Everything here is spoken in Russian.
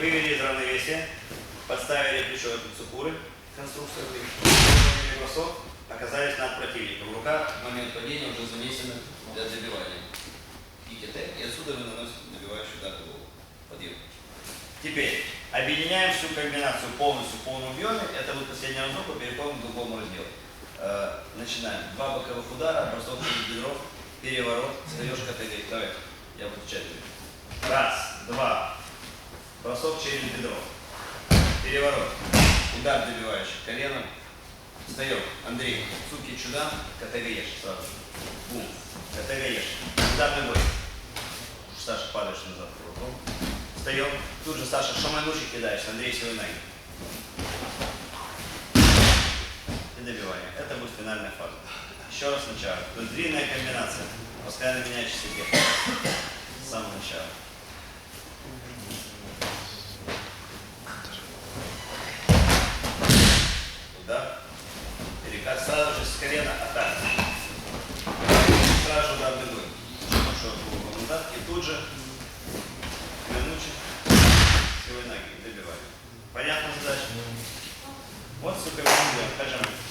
вывели из равновесия, подставили плечо цукуры, конструкцию выровняли бросок, оказались над противником. Рука В момент падения уже занесена для добивания. ИТТ, и отсюда вы наносите добивающий удар в голову. Подъем. Теперь объединяем всю комбинацию полностью в полном объеме. Это будет последняя разрубка, переходим к другому разделу. Э, начинаем. Два боковых удара, бросок через бедро, переворот, встаешь КТГ. Давай, я буду чать. Раз, два. Бросок через бедро. Переворот. Удар добивающий. Коленом. Встаем. Андрей, суки чуда, КТГ ешь сразу. Бум. КТГ ешь. Удар ногой. Саша, падаешь назад кулаком. Встаем. Тут же Саша шамануши кидаешь, Андрей свои ноги. И добивание. Это будет финальная фаза. Еще раз сначала. То есть длинная комбинация. Постоянно меняющийся техник. С самого начала. Удар. Сразу же с колена атака. Сразу же удар ногой. Хорошо, кулаком удар. И тут же Вернучек, силой ноги, добивали. Понятна задача? Вот, сука, идем, хожим.